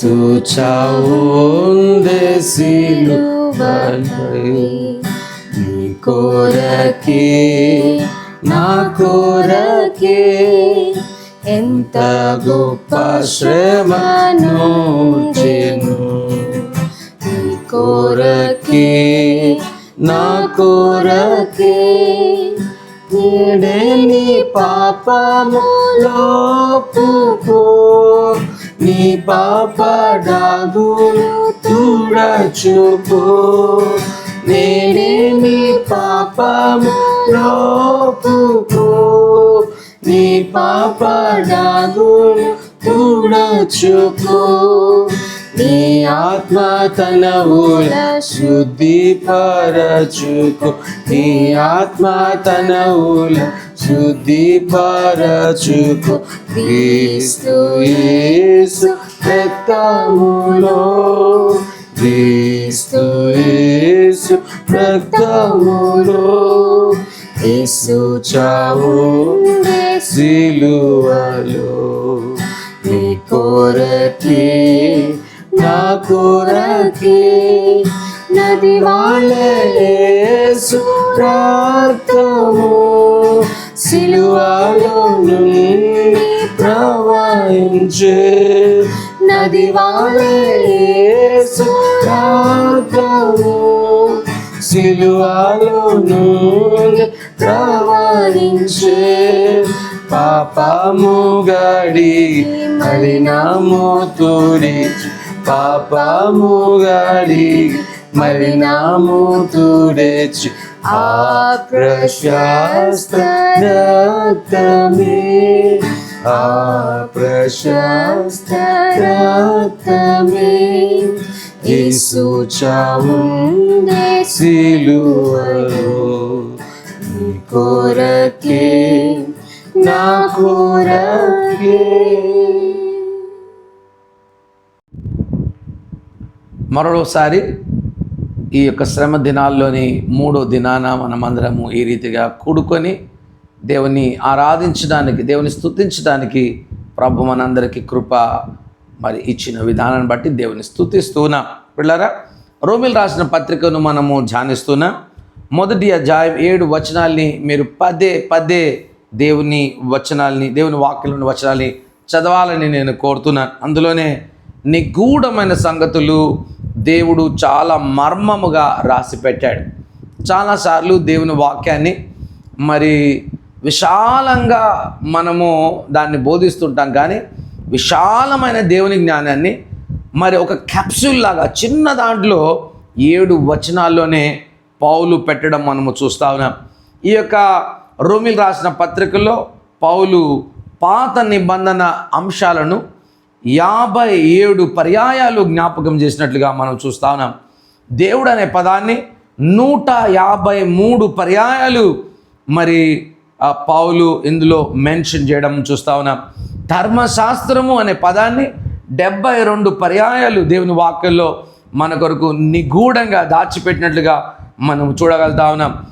యేసు చావుందే సిలువపై నీ కోరకే నా కోరకే ఎంత గొప్ప శ్రమను చేను. నీ కోరకే నా కోరకే నేడే నీ పాపములోపుకో నీ పాప డాగులు నేనే నీ పాపము లోపుకు నీ పాప డాగులు నీ ఆత్మ తన ఊల శుద్ధి పరచుకో. నీ ఆత్మ తన ఊల శుద్ధి పరచుకో క్రీస్తు యేసు రక్తములో క్రీస్తు యేసు రక్తములో యేసు చావు సిలువలో నీ కోరకే నా కోరకే నది యేసు రక్తము సిలువలో నుండి ప్రవహించే నది యేసు రక్తము సిలువలో నుండి ప్రవహించే పాపము గడి మలినము తుడిచి పాపము గడి మలినము తుడిచి ఆ రక్తమే ఆ ప్రశస్త రక్తమే యేసు చావుందే సిలువలో నీ కోరకే నా మరోసారి ఈ యొక్క శ్రమ దినాల్లోని మూడో దినాన మనమందరము ఈ రీతిగా కూడుకొని దేవుని ఆరాధించడానికి దేవుని స్థుతించడానికి ప్రభు మనందరికీ కృప మరి ఇచ్చిన విధానాన్ని బట్టి దేవుని స్తుతిస్తున్నాం పిల్లరా రోమిల్ రాసిన పత్రికను మనము ధ్యానిస్తున్నాం మొదటి అధ్యాయం ఏడు వచనాల్ని మీరు పదే పదే దేవుని వచనాల్ని దేవుని వాక్యంలోని వచనాల్ని చదవాలని నేను కోరుతున్నాను. అందులోనే నిగూఢమైన సంగతులు దేవుడు చాలా మర్మముగా రాసి పెట్టాడు చాలాసార్లు దేవుని వాక్యాన్ని మరి విశాలంగా మనము దాన్ని బోధిస్తుంటాం కానీ విశాలమైన దేవుని జ్ఞానాన్ని మరి ఒక క్యాప్సూల్ లాగా చిన్న దాంట్లో ఏడు వచనాల్లోనే పౌలు పెట్టడం మనము చూస్తా ఉన్నాం. ఈ యొక్క రోమిల్ రాసిన పత్రికలో పౌలు పాత నిబంధన అంశాలను యాభై ఏడు పర్యాయాలు జ్ఞాపకం చేసినట్లుగా మనం చూస్తా ఉన్నాం. దేవుడు అనే పదాన్ని నూట యాభై మూడు పర్యాయాలు మరి ఆ పౌలు ఇందులో మెన్షన్ చేయడం చూస్తా ఉన్నాం. ధర్మశాస్త్రము అనే పదాన్ని డెబ్బై రెండు పర్యాయాలు దేవుని వాక్యంలో మన కొరకు నిగూఢంగా దాచిపెట్టినట్లుగా మనం చూడగలుగుతా ఉన్నాం.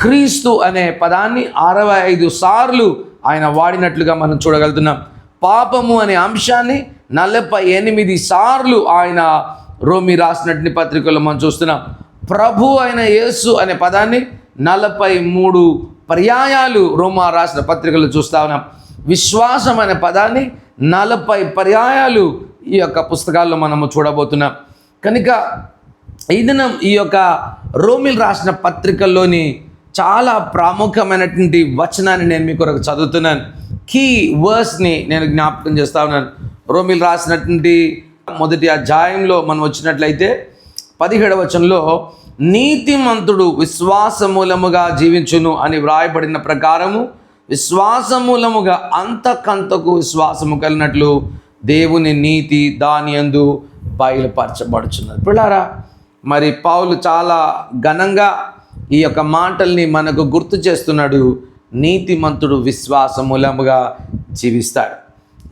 క్రీస్తు అనే పదాన్ని అరవై ఐదు సార్లు ఆయన వాడినట్లుగా మనం చూడగలుగుతున్నాం. పాపము అనే అంశాన్ని నలభై ఎనిమిది సార్లు ఆయన రోమి రాసినటువంటి పత్రికల్లో మనం చూస్తున్నాం. ప్రభు అయిన యేసు అనే పదాన్ని నలభై మూడు పర్యాయాలు రోమా రాసిన పత్రికలు చూస్తా ఉన్నాం. విశ్వాసం అనే పదాన్ని నలభై పర్యాయాలు ఈ యొక్క పుస్తకాల్లో మనము చూడబోతున్నాం. కనుక ఈ దినం ఈ యొక్క రోమిల్ రాసిన పత్రికల్లోని చాలా ప్రాముఖ్యమైనటువంటి వచనాన్ని నేను మీ కొరకు చదువుతున్నాను. కీ వర్స్ని నేను జ్ఞాపకం చేస్తా ఉన్నాను. రోమిల్ రాసినటువంటి మొదటి అధ్యాయంలో మనం వచ్చినట్లయితే పదిహేడవ వచనంలో నీతిమంతుడు విశ్వాసమూలముగా జీవించును అని వ్రాయబడిన ప్రకారము విశ్వాసమూలముగా అంతకంతకు విశ్వాసము కలిగినట్లు దేవుని నీతి దాని యందు బయలుపరచబడుచున్నది. పిల్లారా మరి పౌలు చాలా ఘనంగా ఈ యొక్క మాటల్ని మనకు గుర్తు చేస్తున్నాడు. నీతిమంతుడు విశ్వాసమూలముగా జీవిస్తాడు.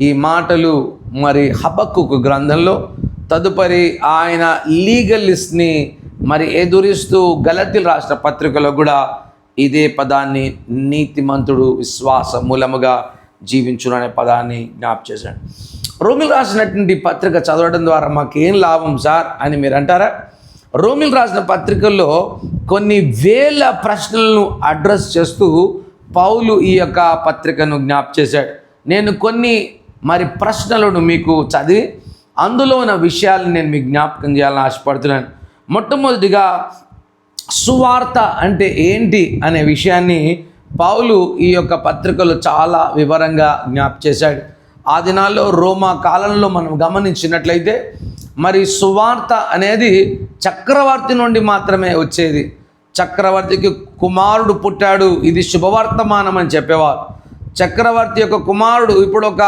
ఈ మాటలు మరి హబక్కు గ్రంథంలో తదుపరి ఆయన లీగలిస్ట్ని మరి ఎదురిస్తూ గలతీలు రాష్ట్ర పత్రికలో కూడా ఇదే పదాన్ని నీతిమంతుడు విశ్వాస మూలముగా జీవించును అనే పదాన్ని జ్ఞాప చేశాడు. రోమిల్ రాసినటువంటి పత్రిక చదవడం ద్వారా మాకేం లాభం సార్ అని మీరు అంటారా? రోమిల్ రాసిన పత్రికల్లో కొన్ని వేల ప్రశ్నలను అడ్రస్ చేస్తూ పౌలు ఈ యొక్క పత్రికను జ్ఞాప్ చేశాడు. నేను కొన్ని మరి ప్రశ్నలను మీకు చదివి అందులో ఉన్న విషయాలను నేను మీకు జ్ఞాపకం చేయాలని ఆశపడుతున్నాను. మొట్టమొదటిగా సువార్త అంటే ఏంటి అనే విషయాన్ని పౌలు ఈ యొక్క పత్రికలో చాలా వివరంగా జ్ఞాప్ చేశాడు. ఆ దినాల్లో రోమా కాలంలో మనం గమనించినట్లయితే మరి సువార్త అనేది చక్రవర్తి నుండి మాత్రమే వచ్చేది. చక్రవర్తికి కుమారుడు పుట్టాడు. ఇది శుభవర్తమానం అని చెప్పేవారు. చక్రవర్తి యొక్క కుమారుడు ఇప్పుడు ఒక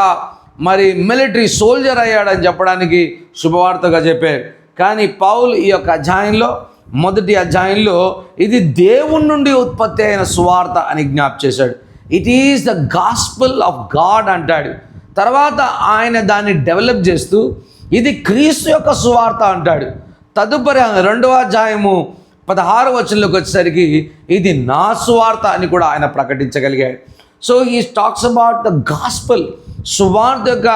మరి మిలిటరీ సోల్జర్ అయ్యాడని చెప్పడానికి శుభవార్తగా చెప్పారు. కానీ పౌల్ ఈ యొక్క అధ్యాయంలో మొదటి అధ్యాయంలో ఇది దేవుని నుండి ఉత్పత్తి అయిన సువార్త అని జ్ఞాప్ చేశాడు. It is the gospel of God అంటాడు. తర్వాత ఆయన దాన్ని డెవలప్ చేస్తూ ఇది క్రీస్తు యొక్క సువార్త అంటాడు. తదుపరి రెండవ అధ్యాయము పదహారు వచనంలోకి వచ్చేసరికి ఇది నా సువార్త అని కూడా ఆయన ప్రకటించగలిగాడు. సో ఈ టాక్స్ అబౌట్ ద గాస్పల్ సువార్త యొక్క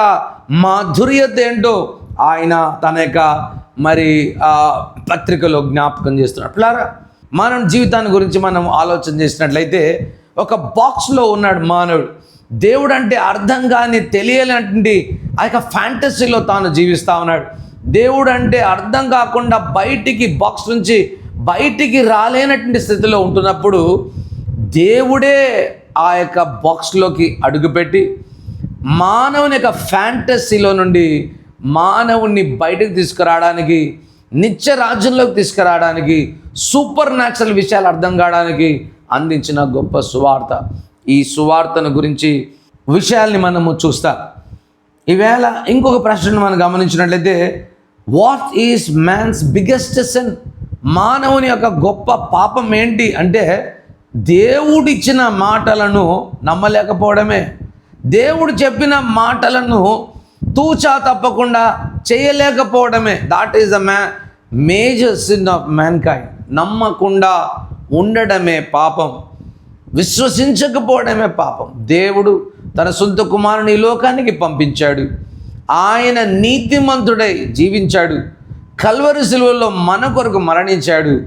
మాధుర్యత ఏంటో ఆయన తన యొక్క మరి పత్రికలో జ్ఞాపకం చేస్తున్నాడు. అట్లారా మానవ జీవితాన్ని గురించి మనం ఆలోచన చేసినట్లయితే ఒక బాక్స్లో ఉన్నాడు మానవుడు. దేవుడు అంటే అర్థం కాని తెలియనటువంటి ఆ యొక్క ఫ్యాంటసీలో తాను జీవిస్తూ ఉన్నాడు. దేవుడు అంటే అర్థం కాకుండా బయటికి బాక్స్ నుంచి బయటికి రాలేనటువంటి స్థితిలో ఉంటున్నప్పుడు దేవుడే ఆ యొక్క బాక్స్లోకి అడుగుపెట్టి మానవుని యొక్క ఫ్యాంటసీలో నుండి మానవుణ్ణి బయటకు తీసుకురావడానికి నిత్య రాజ్యంలోకి తీసుకురావడానికి సూపర్ న్యాచురల్ విషయాలు అర్థం కావడానికి అందించిన గొప్ప సువార్త. ఈ సువార్తను గురించి విషయాల్ని మనము చూస్తాం. ఈవేళ ఇంకొక ప్రశ్నను మనం గమనించినట్లయితే what is man's biggest sin మానవుని యొక్క గొప్ప పాపం ఏంటి అంటే దేవుడిచ్చిన మాటలను నమ్మలేకపోవడమే. దేవుడు చెప్పిన మాటలను తూచా తప్పకుండా చేయలేకపోవడమే. That is the ma major sin of mankind నమ్మకుండా ఉండడమే పాపం. విశ్వసించకపోవడమే పాపం. దేవుడు తన సొంత కుమారుని ఈ లోకానికి పంపించాడు. ఆయన నీతిమంతుడై జీవించాడు. కల్వరి సిలువల్లో మన కొరకు మరణించాడు.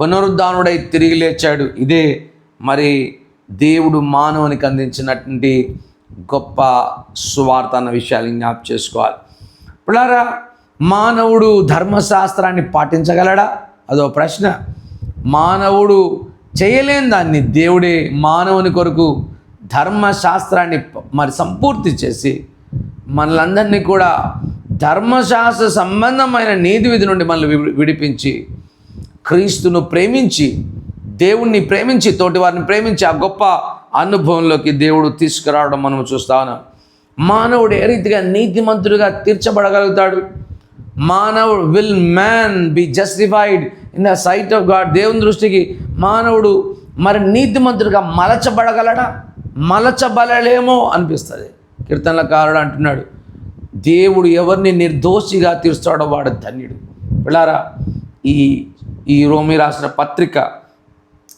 పునరుద్ధానుడై తిరిగి లేచాడు. ఇదే మరి దేవుడు మానవునికి అందించినటువంటి గొప్ప సువార్త అన్న విషయాలు జ్ఞాప చేసుకోవాలి. పిల్లారా మానవుడు ధర్మశాస్త్రాన్ని పాటించగలడా? అదో ప్రశ్న. మానవుడు చేయలేని దాన్ని దేవుడే మానవుని కొరకు ధర్మశాస్త్రాన్ని మరి సంపూర్తి చేసి మనలందరినీ కూడా ధర్మశాస్త్ర సంబంధమైన నీతి విధి నుండి మనల్ని విడిపించి క్రీస్తును ప్రేమించి దేవుణ్ణి ప్రేమించి తోటి వారిని ప్రేమించి ఆ గొప్ప అనుభవంలోకి దేవుడు తీసుకురావడం మనం చూస్తాను మానవుడు ఏ రీతిగా నీతిమంతుడిగా తీర్చబడగలుగుతాడు? మానవుడు will man be justified in the sight of God దేవుని దృష్టికి మానవుడు మరి నీతిమంతుడిగా మలచబడగలడా? మలచబలలేమో అనిపిస్తుంది. కీర్తనలకారుడు అంటున్నాడు దేవుడు ఎవరిని నిర్దోషిగా తీరుస్తాడో వాడు ధన్యుడు. వెళ్ళారా ఈ ఈ రోమి రాసిన పత్రిక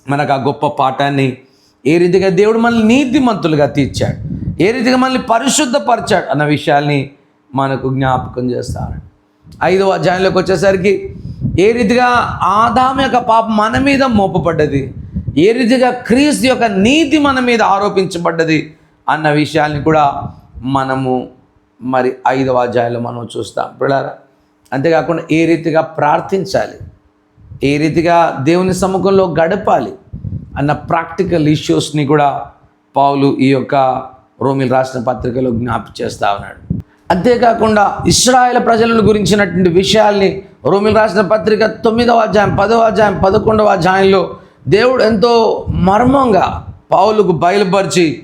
మనకు ఆ గొప్ప పాఠాన్ని ఏ రీతిగా దేవుడు మనల్ని నీతిమంతులుగా తీర్చాడు ఏ రీతిగా మనల్ని పరిశుద్ధపరిచాడు అన్న విషయాల్ని మనకు జ్ఞాపకం చేస్తాడు. ఐదవ అధ్యాయంలోకి వచ్చేసరికి ఏ రీతిగా ఆదాం యొక్క పాపం మన మీద మోపబడ్డది ఏ రీతిగా క్రీస్తు యొక్క నీతి మన మీద ఆరోపించబడ్డది అన్న విషయాల్ని కూడా మనము మరి ఐదవ అధ్యాయంలో మనం చూస్తాం. పిల్లరా అంతేకాకుండా ఏ రీతిగా ప్రార్థించాలి? ఏ రీతిగా దేవుని సముఖంలో గడపాలి? అన్న ప్రాక్టికల్ ఇష్యూస్ని కూడా పావులు ఈ యొక్క రోమిల్ రాసిన పత్రికలో జ్ఞాపి చేస్తా ఉన్నాడు. అంతేకాకుండా ఇస్రాయేల్ ప్రజలను గురించినటువంటి విషయాల్ని రోమిల్ రాసిన పత్రిక తొమ్మిదవ అధ్యాయం పదవ అధ్యాయం పదకొండవ అధ్యాయంలో దేవుడు ఎంతో మర్మంగా పావులకు బయలుపరిచి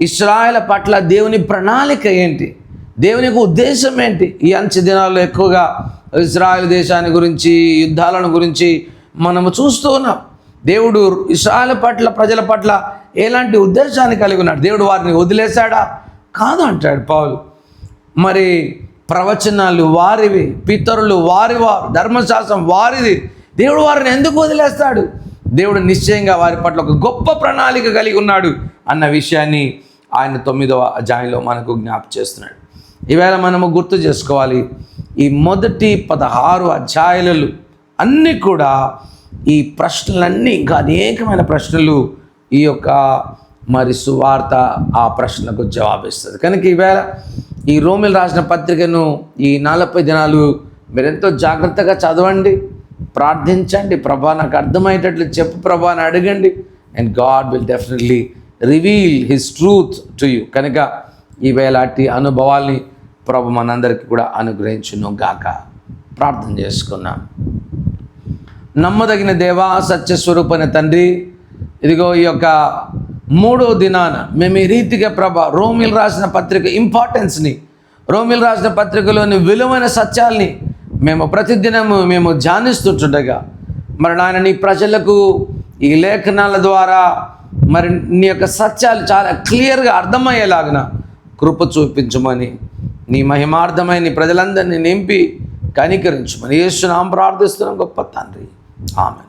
ఇస్రాయల పట్ల దేవుని ప్రణాళిక ఏంటి? దేవుని యొక్క ఉద్దేశం ఏంటి? ఈ అంచె దినాల్లో ఎక్కువగా ఇస్రాయల్ దేశాన్ని గురించి యుద్ధాలను గురించి మనము చూస్తూ ఉన్నాం. దేవుడు ఇస్రాయల్ పట్ల ప్రజల పట్ల ఎలాంటి ఉద్దేశాన్ని కలిగి ఉన్నాడు? దేవుడు వారిని వదిలేశాడా? కాదు అంటాడు పౌలు. మరి ప్రవచనాలు వారివి పితరులు వారి వారు ధర్మశాస్త్రం వారిది. దేవుడు వారిని ఎందుకు వదిలేస్తాడు? దేవుడు నిశ్చయంగా వారి పట్ల ఒక గొప్ప ప్రణాళిక కలిగి ఉన్నాడు అన్న విషయాన్ని ఆయన తొమ్మిదవ అధ్యాయంలో మనకు జ్ఞాప చేస్తున్నాడు. ఈవేళ మనము గుర్తు చేసుకోవాలి. ఈ మొదటి పదహారు అధ్యాయులు అన్నీ కూడా ఈ ప్రశ్నలన్నీ ఇంకా అనేకమైన ప్రశ్నలు ఈ యొక్క మరి సువార్త ఆ ప్రశ్నలకు జవాబిస్తుంది. కనుక ఈవేళ ఈ రోమిల్ రాసిన పత్రికను ఈ నలభై దినాలు మీరెంతో జాగ్రత్తగా చదవండి ప్రార్థించండి. ప్రభా నాకు అర్థమయ్యేటట్లు చెప్పు ప్రభా అని అడగండి. And God will definitely reveal his truth to you కనుక ఈవేళ అట్టి అనుభవాల్ని ప్రభు మనందరికీ కూడా అనుగ్రహించును గాక. ప్రార్థన చేసుకున్నాం. నమ్మదగిన దేవా సత్యస్వరూపైన తండ్రి ఇదిగో ఈ యొక్క మూడో దినాన మేము ఈ రీతిగా ప్రభ రోమిల్ రాసిన పత్రిక ఇంపార్టెన్స్ని రోమిల్ రాసిన పత్రికలోని విలువైన సత్యాల్ని మేము ప్రతిదినము మేము ధ్యానిస్తుంటుండగా మరి నాయన నీ ప్రజలకు ఈ లేఖనాల ద్వారా మరి నీ యొక్క సత్యాలు చాలా క్లియర్గా అర్థమయ్యేలాగిన కృప చూపించమని నీ మహిమార్థమై నీ ప్రజలందరినీ నింపి కనికరించమని యేసునాం ప్రార్థిస్తున్నాం. గొప్ప తండ్రి. ఆమె